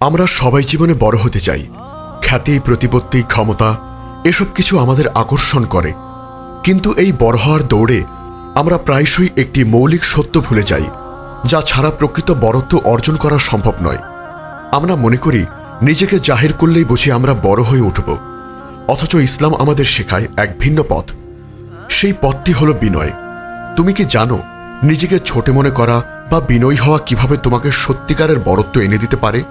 আমরা সবাই জীবনে বড় হতে চাই। খ্যাতি, প্রতিপত্তি, ক্ষমতা, এসব কিছু আমাদের আকর্ষণ করে। কিন্তু এই বড় হওয়ার দৌড়ে আমরা প্রায়শই একটি মৌলিক সত্য ভুলে যাই, যা ছাড়া প্রকৃত বড়ত্ব অর্জন করা সম্ভব নয়। আমরা মনে করি, নিজেকে জাহির করলেই বুঝি আমরা বড় হয়ে উঠব। অথচ ইসলাম আমাদের শেখায় এক ভিন্ন পথ। সেই পথটি হলো বিনয়। তুমি কি জানো, নিজেকে ছোট মনে করা বা বিনয়ী হওয়া কীভাবে তোমাকে সত্যিকারের বরত্ব এনে দিতে পারে?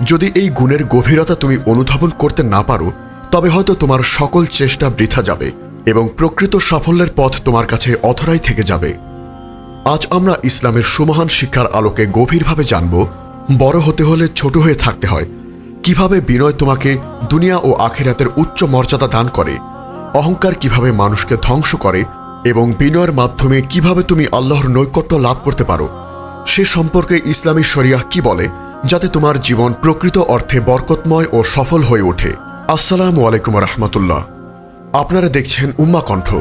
যদি এই গুণের গভীরতা তুমি অনুধাবন করতে না পারো, তবে হয়তো তোমার সকল চেষ্টা বৃথা যাবে এবং প্রকৃত সাফল্যের পথ তোমার কাছে অথরাই থেকে যাবে। আজ আমরা ইসলামের সুমহান শিক্ষার আলোকে গভীরভাবে জানব, বড় হতে হলে ছোট হয়ে থাকতে হয়, কীভাবে বিনয় তোমাকে দুনিয়া ও আখেরাতের উচ্চ মর্যাদা দান করে, অহংকার কীভাবে মানুষকে ধ্বংস করে এবং বিনয়ের মাধ্যমে কীভাবে তুমি আল্লাহর নৈকট্য লাভ করতে পারো, সে সম্পর্কে ইসলামী শরিয়াহ কি বলে যাতে তোমার জীবন প্রকৃত অর্থে বরকতময় ও সফল হয়ে ওঠে। আসসালামু আলাইকুম রহমতুল্লাহ। আপনারা দেখছেন উম্মা কণ্ঠ,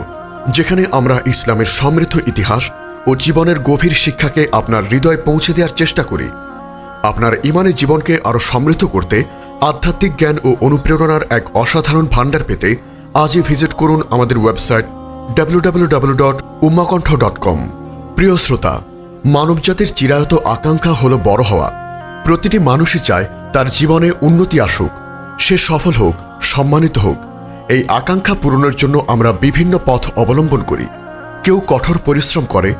যেখানে আমরা ইসলামের সমৃদ্ধ ইতিহাস ও জীবনের গভীর শিক্ষাকে আপনার হৃদয়ে পৌঁছে দেওয়ার চেষ্টা করি। আপনার ইমানের জীবনকে আরও সমৃদ্ধ করতে আধ্যাত্মিক জ্ঞান ও অনুপ্রেরণার এক অসাধারণ ভাণ্ডার পেতে আজই ভিজিট করুন আমাদের ওয়েবসাইট www.ummakantha.com প্রিয় শ্রোতা, মানবজাতির চিরায়ত আকাঙ্ক্ষা হল বড় হওয়া। প্রতিটি মানুষই চায় তার জীবনে উন্নতি আসুক। সে সফল হোক, সম্মানিত হোক। এই আকাঙ্ক্ষা পূরণের জন্য আমরা বিভিন্ন পথ অবলম্বন করি। কেউ কঠোর পরিশ্রম করে,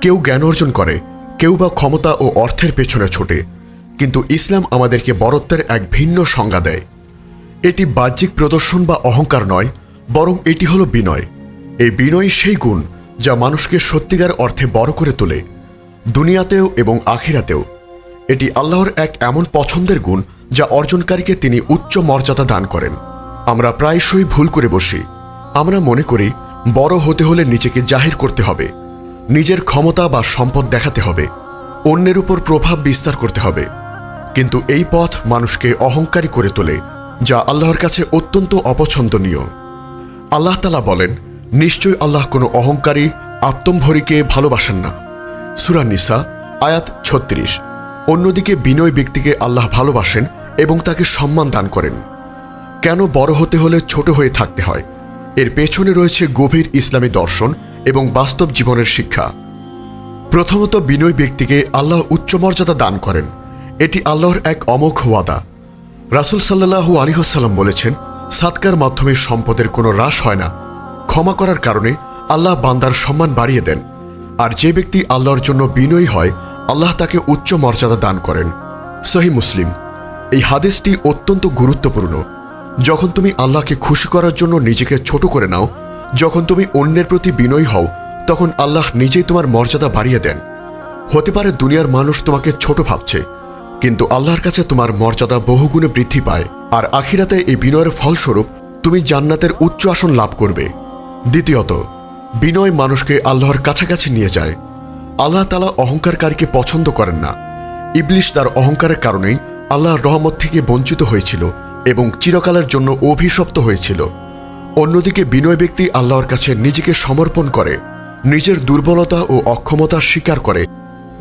কেউ জ্ঞান অর্জন করে, কেউ বা ক্ষমতা ও অর্থের পেছনে ছোটে। কিন্তু ইসলাম আমাদেরকে বরত্বের এক ভিন্ন সংজ্ঞা দেয়। এটি বাহ্যিক প্রদর্শন বা অহংকার নয়, বরং এটি হলো বিনয়। এই বিনয় সেই গুণ যা মানুষকে সত্যিকার অর্থে বড় করে তোলে। দুনিয়াতেও এবং আখিরাতেও। এটি আল্লাহর এক এমন পছন্দের গুণ যা অর্জনকারীকে তিনি উচ্চ মর্যাদা দান করেন। আমরা প্রায়শই ভুল করে বসি। আমরা মনে করি, বড় হতে হলে নিজেকে জাহির করতে হবে। নিজের ক্ষমতা বা সম্পদ দেখাতে হবে। অন্যের উপর প্রভাব বিস্তার করতে হবে। কিন্তু এই পথ মানুষকে অহংকারী করে তোলে, যা আল্লাহর কাছে অত্যন্ত অপছন্দনীয়। আল্লাহ তালা বলেন নিশ্চয় আল্লাহ কোনো অহংকারী, আত্মম্ভরীকে ভালোবাসেন না। সুরানিসা আয়াত ছত্রিশ। অন্যদিকে বিনয় ব্যক্তিকে আল্লাহ ভালোবাসেন এবং তাকে সম্মান দান করেন। কেন বড় হতে হলে ছোট হয়ে থাকতে হয়? এর পেছনে রয়েছে গভীর ইসলামী দর্শন এবং বাস্তব জীবনের শিক্ষা। প্রথমত বিনয় ব্যক্তিকে আল্লাহ উচ্চ মর্যাদা দান করেন। এটি আল্লাহর এক অমোঘ ওয়াদা। রাসুল সাল্লাহু আলিহাসাল্লাম বলেছেন সাতকার মাধ্যমে সম্পদের কোনো হ্রাস হয় না। ক্ষমা করার কারণে আল্লাহ বান্দার সম্মান বাড়িয়ে দেন। আর যে ব্যক্তি আল্লাহর জন্য বিনয়ী হয় আল্লাহ তাকে উচ্চ মর্যাদা দান করেন। সহি মুসলিম, এই হাদিসটি অত্যন্ত গুরুত্বপূর্ণ। যখন তুমি আল্লাহকে খুশি করার জন্য নিজেকে ছোট করে নাও, যখন তুমি অন্যের প্রতি বিনয়ী হও, তখন আল্লাহ নিজেই তোমার মর্যাদা বাড়িয়ে দেন। হতে পারে দুনিয়ার মানুষ তোমাকে ছোট ভাবছে, কিন্তু আল্লাহর কাছে তোমার মর্যাদা বহুগুণে বৃদ্ধি পায়। আর আখিরাতে এই বিনয়ের ফলস্বরূপ তুমি জান্নাতের উচ্চ আসন লাভ করবে। দ্বিতীয়ত, বিনয় মানুষকে আল্লাহর কাছাকাছি নিয়ে যায়। আল্লাহ তালা অহংকারকারীকে পছন্দ করেন না। ইবলিশ তার অহংকারের কারণেই আল্লাহর রহমত থেকে বঞ্চিত হয়েছিল এবং চিরকালের জন্য অভিশপ্ত হয়েছিল। অন্যদিকে বিনয় ব্যক্তি আল্লাহর কাছে নিজেকে সমর্পণ করে, নিজের দুর্বলতা ও অক্ষমতা স্বীকার করে।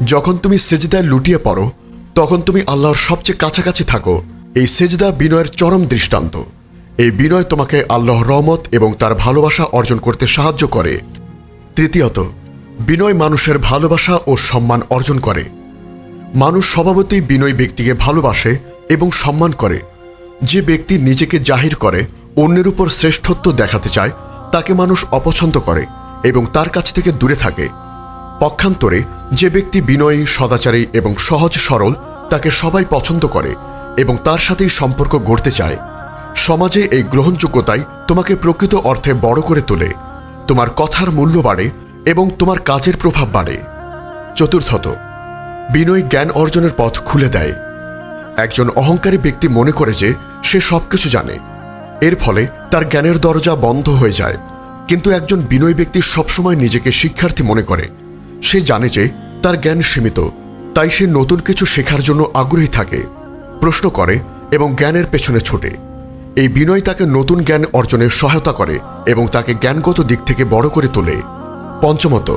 যখন তুমি সেজদায় লুটিয়ে পড়ো, তখন তুমি আল্লাহর সবচেয়ে কাছাকাছি থাকো। এই সেজদা বিনয়ের চরম দৃষ্টান্ত। এই বিনয় তোমাকে আল্লাহর রহমত এবং তার ভালোবাসা অর্জন করতে সাহায্য করে। তৃতীয়ত বিনয় মানুষের ভালোবাসা ও সম্মান অর্জন করে। মানুষ স্বভাবতই বিনয় ব্যক্তিকে ভালোবাসে এবং সম্মান করে। যে ব্যক্তি নিজেকে জাহির করে, অন্যের উপর শ্রেষ্ঠত্ব দেখাতে চায়, তাকে মানুষ অপছন্দ করে এবং তার কাছ থেকে দূরে থাকে। পক্ষান্তরে, যে ব্যক্তি বিনয়ী, সদাচারী এবং সহজ সরল, তাকে সবাই পছন্দ করে এবং তার সাথেই সম্পর্ক গড়তে চায়। সমাজে এই গ্রহণযোগ্যতাই তোমাকে প্রকৃত অর্থে বড় করে তোলে। তোমার কথার মূল্য বাড়ে এবং তোমার কাজের প্রভাব বাড়ে। চতুর্থত, বিনয় জ্ঞান অর্জনের পথ খুলে দেয়। একজন অহংকারী ব্যক্তি মনে করে যে সে সবকিছু জানে। এর ফলে তার জ্ঞানের দরজা বন্ধ হয়ে যায়। কিন্তু একজন বিনয় ব্যক্তি সবসময় নিজেকে শিক্ষার্থী মনে করে। সে জানে যে তার জ্ঞান সীমিত, তাই সে নতুন কিছু শেখার জন্য আগ্রহী থাকে, প্রশ্ন করে এবং জ্ঞানের পেছনে ছোটে। এই বিনয় তাকে নতুন জ্ঞান অর্জনে সহায়তা করে এবং তাকে জ্ঞানগত দিক থেকে বড় করে তোলে। পঞ্চমত,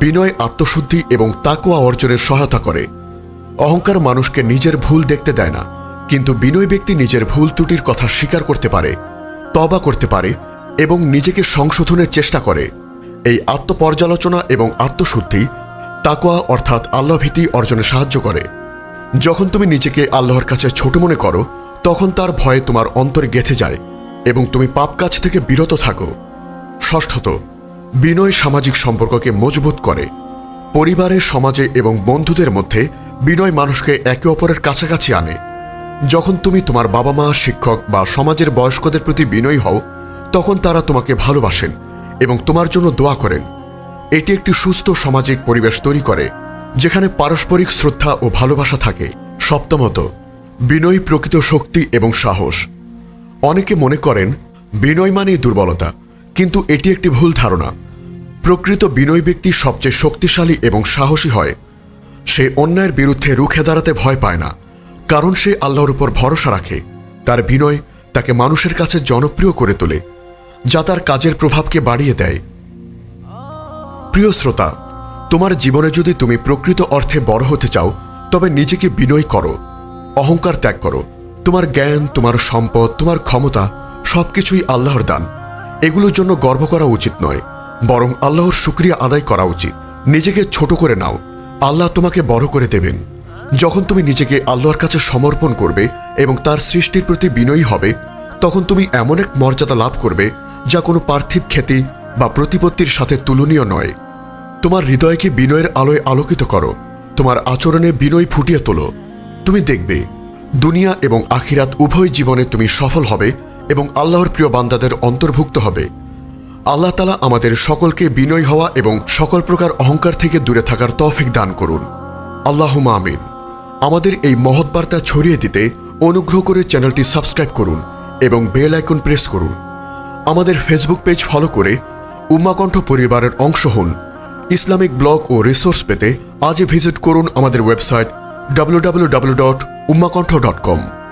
বিনয় আত্মশুদ্ধি এবং তাকুয়া অর্জনের সহায়তা করে। অহংকার মানুষকে নিজের ভুল দেখতে দেয় না, কিন্তু বিনয় ব্যক্তি নিজের ভুল ত্রুটির কথা স্বীকার করতে পারে তবা করতে পারে এবং নিজেকে সংশোধনের চেষ্টা করে। এই আত্মপর্যালোচনা এবং আত্মশুদ্ধি তাকোয়া অর্থাৎ আল্লাভীতি অর্জনে সাহায্য করে। যখন তুমি নিজেকে আল্লাহর কাছে ছোট মনে করো, তখন তার ভয়ে তোমার অন্তরে গেঁথে যায় এবং তুমি পাপ কাজ থেকে বিরত থাকো। ষষ্ঠত বিনয় সামাজিক সম্পর্ককে মজবুত করে। পরিবারে, সমাজে এবং বন্ধুদের মধ্যে বিনয় মানুষকে একে অপরের কাছাকাছি আনে। যখন তুমি তোমার বাবা মা শিক্ষক বা সমাজের বয়স্কদের প্রতি বিনয়ী হও, তখন তারা তোমাকে ভালোবাসেন এবং তোমার জন্য দোয়া করেন। এটি একটি সুস্থ সামাজিক পরিবেশ তৈরি করে, যেখানে পারস্পরিক শ্রদ্ধা ও ভালোবাসা থাকে। সপ্তমত, বিনয় প্রকৃত শক্তি এবং সাহস। অনেকে মনে করেন, বিনয় মানেই দুর্বলতা। কিন্তু এটি একটি ভুল ধারণা। প্রকৃত বিনয় ব্যক্তি সবচেয়ে শক্তিশালী এবং সাহসী হয়। সে অন্যায়ের বিরুদ্ধে রুখে দাঁড়াতে ভয় পায় না, কারণ সে আল্লাহর উপর ভরসা রাখে। তার বিনয় তাকে মানুষের কাছে জনপ্রিয় করে তোলে, যা তার কাজের প্রভাবকে বাড়িয়ে দেয়। প্রিয় শ্রোতা, তোমার জীবনে যদি তুমি প্রকৃত অর্থে বড় হতে চাও, তবে নিজেকে বিনয় করো, অহংকার ত্যাগ করো। তোমার জ্ঞান, তোমার সম্পদ, তোমার ক্ষমতা সবকিছুই আল্লাহর দান। এগুলোর জন্য গর্ব করা উচিত নয়, বরং আল্লাহর শুক্রিয়া আদায় করা উচিত। নিজেকে ছোট করে নাও। আল্লাহ তোমাকে বড় করে দেবেন। যখন তুমি নিজেকে আল্লাহর কাছে সমর্পণ করবে এবং তার সৃষ্টির প্রতি বিনয়ী হবে, তখন তুমি এমন এক মর্যাদা লাভ করবে যা কোনো পার্থিব খ্যাতি বা প্রতিপত্তির সাথে তুলনীয় নয়। তোমার হৃদয়কে বিনয়ের আলোয় আলোকিত করো। তোমার আচরণে বিনয় ফুটিয়ে তোলো। তুমি দেখবে, দুনিয়া এবং আখিরাত উভয় জীবনে তুমি সফল হবে এবং আল্লাহর প্রিয় বান্দাদের অন্তর্ভুক্ত হবে। আল্লাহ তালা আমাদের সকলকে বিনয় হওয়া এবং সকল প্রকার অহংকার থেকে দূরে থাকার তৌফিক দান করুন। আল্লাহ আমিন। আমাদের এই মহৎ বার্তা ছড়িয়ে দিতে অনুগ্রহ করে চ্যানেলটি সাবস্ক্রাইব করুন এবং বেল আইকন প্রেস করুন। আমাদের ফেসবুক পেজ ফলো করে উম্মাকণ্ঠ পরিবারের অংশ হন। ইসলামিক ব্লগ ও রিসোর্স পেতে আজই ভিজিট করুন আমাদের ওয়েবসাইট www.ummakontho.com